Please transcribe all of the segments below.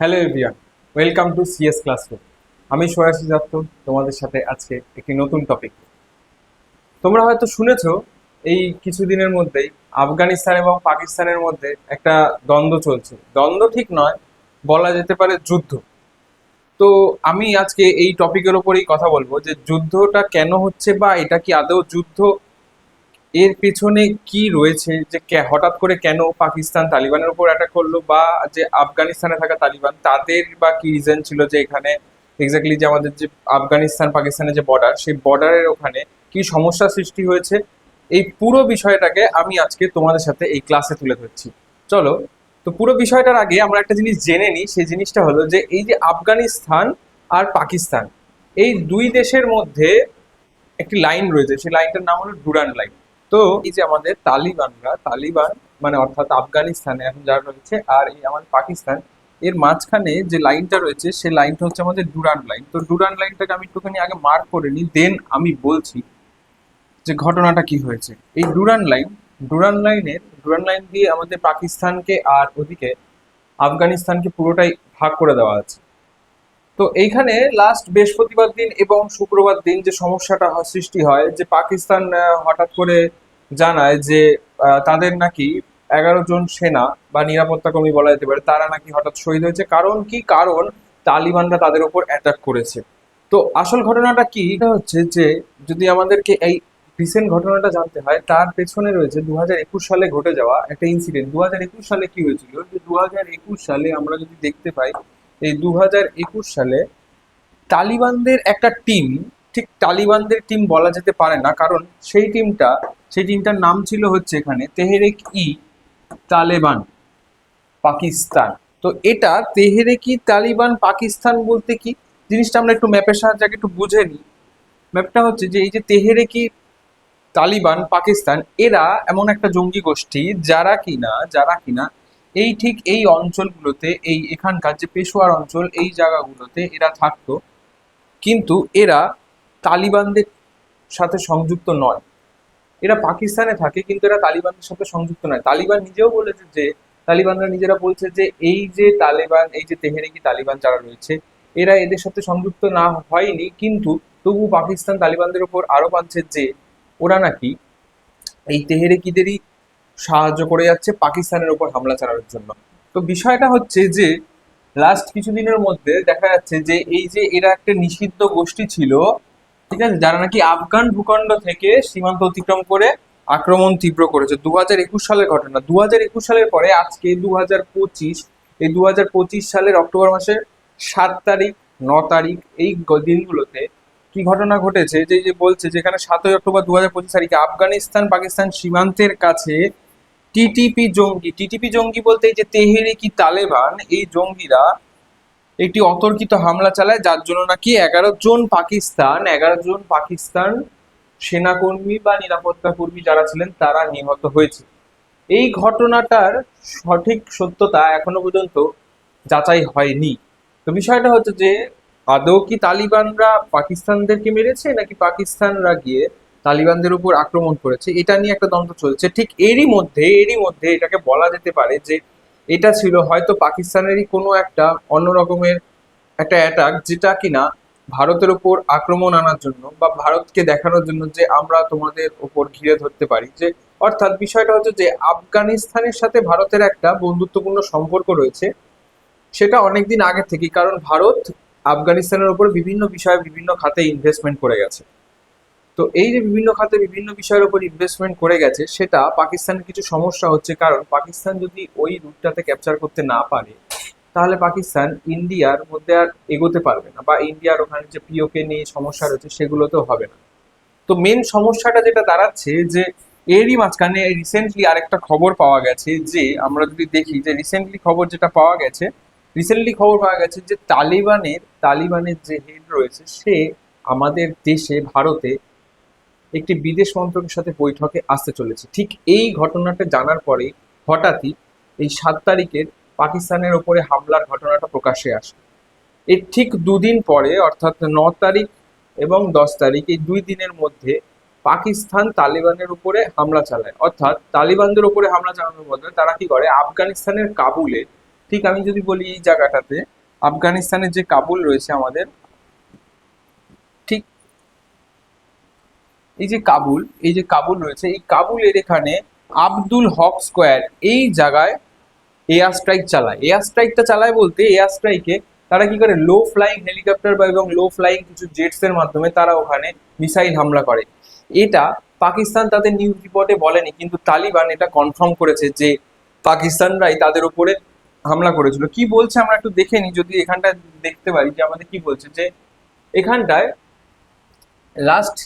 Hello everyone welcome to CS classroom আমি সয়াসী দত্ত তোমাদের সাথে আজকে একটি নতুন টপিক তোমরা হয়তো শুনেছো, এই কিছুদিনের মধ্যেই আফগানিস্তান এবং পাকিস্তানের মধ্যে একটা দ্বন্দ্ব চলছে। দ্বন্দ্ব ঠিক নয়, বলা যেতে পারে যুদ্ধ। তো আমি আজকে এই টপিকের ওপরেই কথা বলব যে যুদ্ধটা কেন হচ্ছে বা এটা কি আদৌ যুদ্ধ এর পেছনে কি রয়েছে? যে হঠাৎ করে কেন পাকিস্তান তালিবানের উপর অ্যাটাক করল বা যে আফগানিস্তানে থাকা তালিবান, তাদের বা কি রিজন ছিল যে এখানে এক্স্যাক্টলি যে আমাদের যে আফগানিস্তান, পাকিস্তানের যে বর্ডার সেই বর্ডারের ওখানে কি সমস্যা সৃষ্টি হয়েছে? এই পুরো বিষয়টাকে আমি আজকে তোমাদের সাথে এই ক্লাসে তুলে ধরছি। চলো, তো পুরো বিষয়টার আগে আমরা একটা জিনিস জেনে নিই, সেই জিনিসটা হলো যে এই যে আফগানিস্তান আর পাকিস্তান, এই দুই দেশের মধ্যে একটি লাইন রয়েছে, সেই লাইনটার নাম হলো ডুরান লাইন তো এই যে আমাদের তালিবানরা, তালিবান মানে অর্থাৎ আফগানিস্তানে, এখন যারা রয়েছে, আর এই আমাদের পাকিস্তান, এর মাঝখানে যে লাইনটা রয়েছে সেই লাইনটা হচ্ছে আমাদের ডুরান লাইন। তো ডুরান লাইনটাকে আমি একটুখানি আগে মার্ক করে নিই, দেন আমি বলছি যে ঘটনাটা কি হয়েছে। এই ডুরান লাইন, ডুরান লাইনের, ডুরান লাইন দিয়ে আমাদের পাকিস্তানকে আর ওদিকে আফগানিস্তানকে পুরোটাই ভাগ করে দেওয়া আছে। তো এইখানে লাস্ট বৃহস্পতিবার দিন এবং শুক্রবার দিন যে সমস্যাটা সৃষ্টি হয়, যে পাকিস্তান হঠাৎ করে জানায় যে তাদের নাকি এগারো জন সেনা বা নিরাপত্তা কর্মী বলা যেতে পারে, তারা নাকি হঠাৎ শহীদ হয়েছে। কারণ কি? কারণ তালিবানরা তাদের উপর অ্যাটাক করেছে। তো আসল ঘটনাটা কি? হচ্ছে যে, যদি আমাদেরকে এই রিসেন্ট ঘটনাটা জানতে হয়, তার পেছনে রয়েছে দু হাজার একুশ সালে ঘটে যাওয়া একটা ইনসিডেন্ট দু হাজার একুশ সালে কি হয়েছিল? যে দু হাজার একুশ সালে আমরা যদি দেখতে পাই, এই দু হাজার একুশ সালে তালিবানদের একটা টিম ঠিক তালিবানদের টিম বলা যেতে পারে না, কারণ সেই টিমটা সেই টিমটার নাম ছিল হচ্ছে এখানে তেহরেক ই তালেবান, পাকিস্তান। তো এটা তেহরেক তালিবান, পাকিস্তান বলতে কি? জিনিসটা আমরা একটু ম্যাপের সাহায্যে একটু বুঝে নিই। ম্যাপটা হচ্ছে যে এই যে তেহরেকি তালিবান, পাকিস্তান, এরা এমন একটা জঙ্গি গোষ্ঠী, যারা কিনা যারা কিনা এই ঠিক এই অঞ্চলগুলোতে, এই এখানকার যে পেশোয়ার অঞ্চল, এই জায়গাগুলোতে এরা থাকতো। কিন্তু এরা তালিবানদের সাথে সংযুক্ত নয়। এরা পাকিস্তানে থাকে, কিন্তু এরা তালিবানদের সাথে সংযুক্ত নয়। তালিবান নিজেও বলেছে যে, তালিবানরা নিজেরা বলছে যে, এই যে তালেবান, এই যে তেহরেকি তালিবান যারা রয়েছে, এরা এদের সাথে সংযুক্ত না হয়নি, কিন্তু তবু পাকিস্তান তালিবানদের উপর আরোপ আনছে যে, ওরা নাকি এই তেহরেকিদেরই সাহায্য করে যাচ্ছে পাকিস্তানের উপর হামলা চালানোর জন্য। তো বিষয়টা হচ্ছে যে লাস্ট কিছুদিনের মধ্যে দেখা যাচ্ছে যে, এই যে এরা একটা নিষিদ্ধ গোষ্ঠী ছিল ঠিক আছে? যারা নাকি আফগান ভূখণ্ড থেকে সীমান্ত অতিক্রম করে আক্রমণ তীব্র করেছে দু হাজার একুশ সালের ঘটনা। দু হাজার একুশ সালের পরে আজকে দু হাজার পঁচিশ, এই দু হাজার পঁচিশ সালের অক্টোবর মাসের সাত তারিখ, ন তারিখ, এই দিনগুলোতে কি ঘটনা ঘটেছে? যে যে বলছে যেখানে সাতই অক্টোবর দু হাজার পঁচিশ তারিখে আফগানিস্তান পাকিস্তান সীমান্তের কাছে টিটিপি জঙ্গি টিটিপি জঙ্গি বলতে এই যে তেহরিকি তালেবান, এই জঙ্গিরা একটি অতর্কিত হামলা চালায়, যার জন্য নাকি এগারো জন পাকিস্তান, এগারো জন পাকিস্তান সেনাকর্মী বা নিরাপত্তা কর্মী যারা ছিলেন, তারা নিহত হয়েছে। এই ঘটনাটার সঠিক সত্যতা এখনও পর্যন্ত যাচাই হয়নি। তো বিষয়টা হচ্ছে যে, আদৌ কি তালিবানরা পাকিস্তানদেরকে মেরেছে, নাকি পাকিস্তানরা গিয়ে তালিবানদের উপর আক্রমণ করেছে? এটা নিয়ে একটা দ্বন্দ্ব চলছে। ঠিক এরই মধ্যে এরই মধ্যে এটাকে বলা যেতে পারে যে এটা ছিল হয়তো পাকিস্তানেরই কোনো একটা অন্য রকমের একটা অ্যাটাক যেটা কিনা ভারতের উপর আক্রমণ আনার জন্য বা ভারতকে দেখানোর জন্য যে আমরা তোমাদের উপর ঘিরে ধরতে পারি। যে অর্থাৎ বিষয়টা হচ্ছে যে আফগানিস্তানের সাথে ভারতের একটা বন্ধুত্বপূর্ণ সম্পর্ক রয়েছে, সেটা অনেকদিন আগে থেকেই, কারণ ভারত আফগানিস্তানের উপর বিভিন্ন বিষয়ে বিভিন্ন খাতে ইনভেস্টমেন্ট করে গেছে। তো এই যে বিভিন্ন খাতে বিভিন্ন বিষয়ের উপর ইনভেস্টমেন্ট করে গেছে, সেটা পাকিস্তানের কিছু সমস্যা হচ্ছে। কারণ পাকিস্তান যদি ওই রুটটাতে ক্যাপচার করতে না পারে, তাহলে পাকিস্তান ইন্ডিয়ার মধ্যে আর এগোতে পারবে না, বা ইন্ডিয়ার ওখানে যে পিওকে নিয়ে সমস্যা রয়েছে, সেগুলোতেও হবে না। তো মেন সমস্যাটা যেটা দাঁড়াচ্ছে, যে এরই মাঝখানে রিসেন্টলি আরেকটা খবর পাওয়া গেছে, যে আমরা যদি দেখি, যে রিসেন্টলি খবর যেটা পাওয়া গেছে রিসেন্টলি খবর পাওয়া গেছে যে তালিবানের তালিবানের যে হেড রয়েছে, সে আমাদের দেশে, ভারতে একটি বিদেশ মন্ত্রকের সাথে বৈঠকে আসতে চলেছে। ঠিক এই ঘটনাটা জানার পরে হঠাৎই এই সাত তারিখের পাকিস্তানের ওপরে হামলার ঘটনাটা প্রকাশ্যে আসে। এর ঠিক দুদিন পরে, অর্থাৎ ন তারিখ এবং দশ তারিখ, এই দুই দিনের মধ্যে পাকিস্তান তালিবানের উপরে হামলা চালায়। অর্থাৎ তালিবানদের উপরে হামলা চালানোর বদলে তারা কি করে? আফগানিস্তানের কাবুলে, ঠিক আমি যদি বলি এই জায়গাটাতে, আফগানিস্তানের যে কাবুল রয়েছে আমাদের ঠিক এই যে কাবুল, এই যে কাবুল রয়েছে, এই কাবুলের এখানে আব্দুল হক স্কোয়ার এই জায়গায় এয়ার স্ট্রাইক চালায়। এয়ার স্ট্রাইকটা চালায় বলতে এয়ার স্ট্রাইকে তারা কি করে? লো ফ্লাইং হেলিকপ্টার বা এবং লো ফ্লাইং কিছু জেটস এর মাধ্যমে তারা ওখানে মিসাইল হামলা করে। এটা পাকিস্তান তাদের নিউজ রিপোর্টে বলেনি, কিন্তু তালিবান এটা কনফার্ম করেছে যে পাকিস্তানরাই তাদের উপরে হামলা করেছিল। কি বলছে আমরা একটু দেখে নিই, যদি এখানটা দেখতে পারি যে আমাদের কি বলছে যে এখানটায় লাস্ট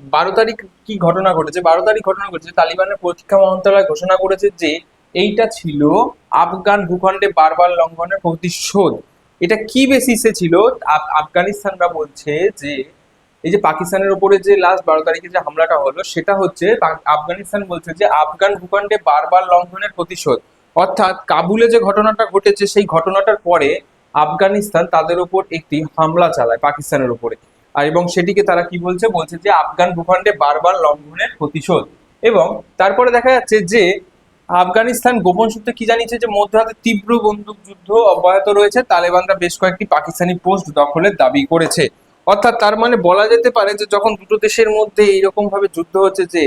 বারো তারিখ কি ঘটনা ঘটেছে? বারো তারিখ ঘটনা ঘটেছে। তালিবানের প্রতিরক্ষা মন্ত্রণালয় ঘোষণা করেছে যে এইটা ছিল আফগান ভূখণ্ডে বারবার লঙ্ঘনের প্রতিশোধ। এটা কি বেসিসে ছিল? আফগানিস্তানরা বলছে যে, এই যে পাকিস্তানের উপরে যে লাস্ট বারো তারিখে যে হামলাটা হলো, সেটা হচ্ছে আফগানিস্তান বলছে যে আফগান ভূখণ্ডে বারবার লঙ্ঘনের প্রতিশোধ। অর্থাৎ কাবুলে যে ঘটনাটা ঘটেছে, সেই ঘটনাটার পরে আফগানিস্তান তাদের উপর একটি হামলা চালায় পাকিস্তানের উপরে। আর এবং সেটিকে তারা কি বলছে? বলছে যে আফগান ভূখণ্ডে বারবার লঙ্ঘনের প্রতিশোধ। এবং তারপরে দেখা যাচ্ছে যে আফগানিস্তান গোপন সূত্রে কি জানিয়েছে যে মধ্য মধ্যরাতে তীব্র বন্দুক যুদ্ধ অব্যাহত রয়েছে। তালেবানরা বেশ কয়েকটি পাকিস্তানি পোস্ট দখলের দাবি করেছে। অর্থাৎ তার মানে বলা যেতে পারে যে যখন দুটো দেশের মধ্যে এইরকম ভাবে যুদ্ধ হচ্ছে যে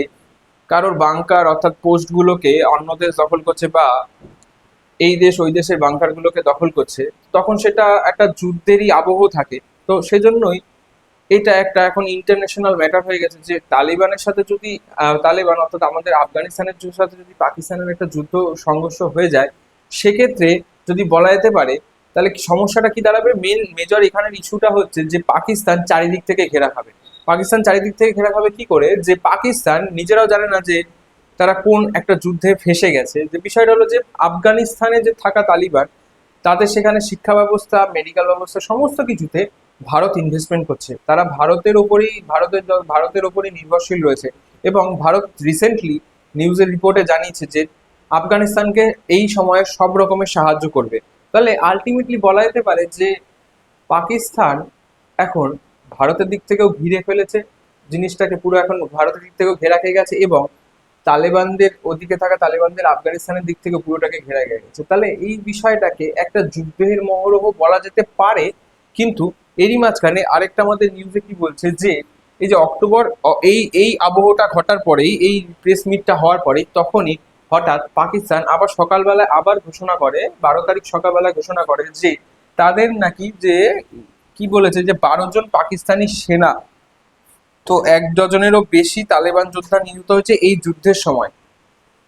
কারোর বাংকার অর্থাৎ পোস্টগুলোকে অন্য দেশ দখল করছে বা এই দেশ ওই দেশের বাংকারগুলোকে দখল করছে, তখন সেটা একটা যুদ্ধেরই আবহ থাকে। তো সেজন্যই এটা একটা এখন ইন্টারন্যাশনাল ম্যাটার হয়ে গেছে যে তালিবানের সাথে যদি তালেবান অর্থাৎ আমাদের আফগানিস্তানের সাথে যদি পাকিস্তানের একটা যুদ্ধ সংঘর্ষ হয়ে যায়, সেক্ষেত্রে যদি বলা যেতে পারে, তাহলে সমস্যাটা কি দাঁড়াবে? মেন মেজর এখানের ইস্যুটা হচ্ছে যে পাকিস্তান চারিদিক থেকে ঘেরা খাবে। পাকিস্তান চারিদিক থেকে ঘেরা খাবে কি করে? যে পাকিস্তান নিজেরাও জানে না যে তারা কোন একটা যুদ্ধে ফেসে গেছে। যে বিষয়টা হলো যে আফগানিস্তানে যে থাকা তালিবান তাদের সেখানে শিক্ষা ব্যবস্থা মেডিকেল ব্যবস্থা, সমস্ত কিছুতে ভারত ইনভেস্টমেন্ট করছে। তারা ভারতের ওপরেই, ভারতের ভারতের ওপরেই নির্ভরশীল রয়েছে। এবং ভারত রিসেন্টলি নিউজের রিপোর্টে জানিয়েছে যে, আফগানিস্তানকে এই সময়ে সব রকমের সাহায্য করবে। তাহলে আলটিমেটলি বলা যেতে পারে যে, পাকিস্তান এখন ভারতের দিক থেকেও ঘিরে ফেলেছে। জিনিসটাকে পুরো এখন ভারতের দিক থেকেও ঘেরা খেয়ে গেছে এবং তালেবানদের ওদিকে থাকা তালেবানদের আফগানিস্তানের দিক থেকে পুরোটাকে ঘেরা গেছে। তাহলে এই বিষয়টাকে একটা যুদ্ধের মহরহ বলা যেতে পারে, কিন্তু এরই মাঝখানে আরেকটা আমাদের নিউজে কি বলছে যে, এই যে অক্টোবর এই এই আবহটা ঘটার পরেই, এই প্রেস মিটটা হওয়ার পরেই তখনই হঠাৎ পাকিস্তান আবার সকালবেলায় আবার ঘোষণা করে, বারো তারিখ সকালবেলায় ঘোষণা করে যে, তাদের নাকি যে, কি বলেছে যে বারো জন পাকিস্তানি সেনা, তো এক ডজনেরও বেশি তালেবান যোদ্ধা নিহত হয়েছে এই যুদ্ধের সময়।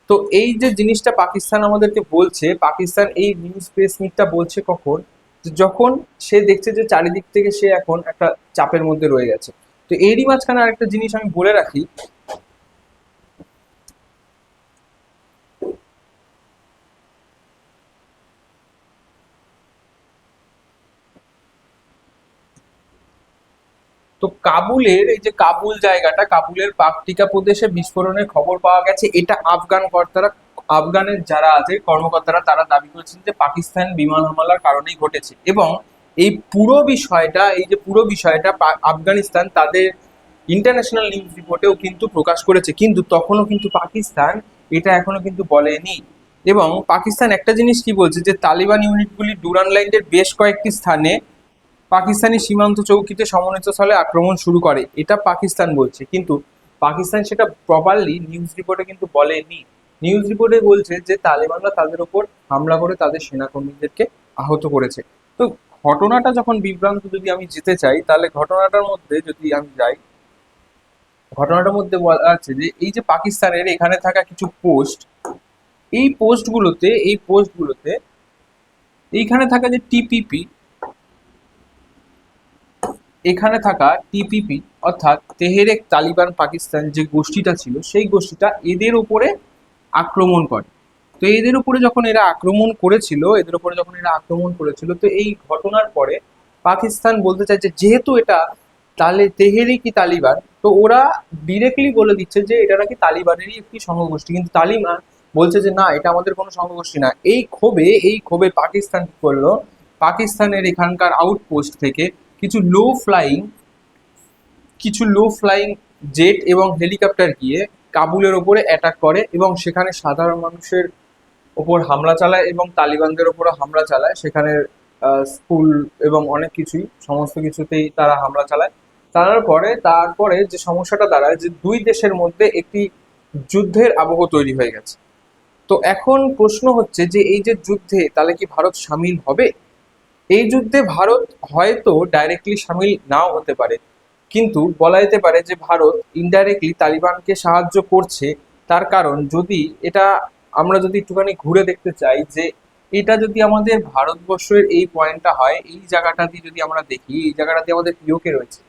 তো এই যে জিনিসটা পাকিস্তান আমাদেরকে বলছে, পাকিস্তান এই নিউজ প্রেস মিটটা বলছে কখন? যখন সে দেখছে যে চারিদিক থেকে সে এখন একটা চাপের মধ্যে রয়ে গেছে। তো এরই মাঝখানে আরেকটা জিনিস আমি বলে রাখি। তো কাবুলের, এই যে কাবুল জায়গাটা, কাবুলের পাকটিকা প্রদেশে বিস্ফোরণের খবর পাওয়া গেছে। এটা আফগান কর্তারা আফগানের যারা আছে, কর্মকর্তারা, তারা দাবি করেছেন যে পাকিস্তান বিমান হামলার কারণেই ঘটেছে। এবং এই পুরো বিষয়টা, এই যে পুরো বিষয়টা আফগানিস্তান তাদের ইন্টারন্যাশনাল নিউজ রিপোর্টেও কিন্তু প্রকাশ করেছে। কিন্তু তখনও কিন্তু পাকিস্তান এটা এখনও কিন্তু বলেনি। এবং পাকিস্তান একটা জিনিস কি বলছে যে, তালিবান ইউনিটগুলি ডুরান লাইনের বেশ কয়েকটি স্থানে পাকিস্তানি সীমান্ত চৌকিতে সমন্বিত স্থলে আক্রমণ শুরু করে। এটা পাকিস্তান বলছে। কিন্তু পাকিস্তান সেটা প্রপারলি নিউজ রিপোর্টে কিন্তু বলেনি। নিউজ রিপোর্টে বলছে যে, তালেবানরা তাদের ওপর হামলা করে তাদের সেনাকর্মীদেরকে আহত করেছে। তো ঘটনাটা যখন বিভ্রান্ত যদি আমি যেতে চাই, তাহলে ঘটনাটার মধ্যে যদি আমি যাই, ঘটনাটার মধ্যে বলা আছে যে, এই যে পাকিস্তানের এখানে থাকা কিছু পোস্ট এই পোস্টগুলোতে এই পোস্টগুলোতে এইখানে থাকা যে টিপিপি এখানে থাকা টিপিপি অর্থাৎ তেহেরেক তালিবান পাকিস্তান যে গোষ্ঠীটা ছিল, সেই গোষ্ঠীটা এদের উপরে আক্রমণ করে। তো এদের উপরে যখন এরা আক্রমণ করেছিল, এদের উপরে যখন এরা আক্রমণ করেছিল, তো এই ঘটনার পরে পাকিস্তান বলতে চাইছে, যেহেতু এটা তালে, তেহেরি কি তালিবান? তো ওরা ডিরেক্টলি বলে দিচ্ছে যে, এটা নাকি তালিবানেরই একটি সংঘগোষ্ঠী। কিন্তু তালিবান বলছে যে, না, এটা আমাদের কোনো সংঘগোষ্ঠী না। এই ক্ষোভে এই ক্ষোভে পাকিস্তান কি করল? পাকিস্তানের এখানকার আউটপোস্ট থেকে কিছু লো ফ্লাইং কিছু লো ফ্লাইং জেট এবং হেলিকপ্টার গিয়ে কাবুলের ওপরে অ্যাটাক করে এবং সেখানে সাধারণ মানুষের ওপর হামলা চালায় এবং তালিবানদের ওপরও হামলা চালায়। সেখানে স্কুল এবং অনেক কিছুই, সমস্ত কিছুতেই তারা হামলা চালায়। তারপরে তারপরে যে সমস্যাটা দাঁড়ায় যে দুই দেশের মধ্যে একটি যুদ্ধের আবহ তৈরি হয়ে গেছে। তো এখন প্রশ্ন হচ্ছে যে এই যে যুদ্ধে তাহলে কি ভারত সামিল হবে? এই যুদ্ধে ভারত হয়তো ডাইরেক্টলি সামিল নাও হতে পারে। কিন্তু বলা যেতে পারে যে ভারত ইনডাইরেক্টলি তালিবানকে সাহায্য করছে। তার কারণ যদি এটা আমরা যদি একটুখানি ঘুরে দেখতে চাই যে এটা যদি আমাদের ভারতবর্ষের এই পয়েন্টটা হয়, এই জায়গাটাতে যদি আমরা দেখি, এই জায়গাটাতে আমাদের পিওকে রয়েছে।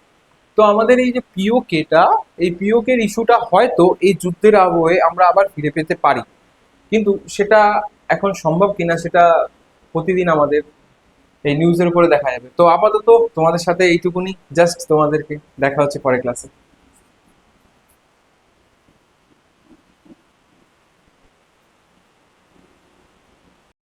তো আমাদের এই যে পিওকেটা এই পিওকের ইস্যুটা হয়তো এই যুদ্ধের আবহে আমরা আবার ফিরে পেতে পারি। কিন্তু সেটা এখন সম্ভব কিনা সেটা প্রতিদিন আমাদের এই নিউজের উপরে দেখা যাবে। তো আপাতত তোমাদের সাথে এইটুকুনি। জাস্ট তোমাদেরকে দেখা হচ্ছে পরে ক্লাসে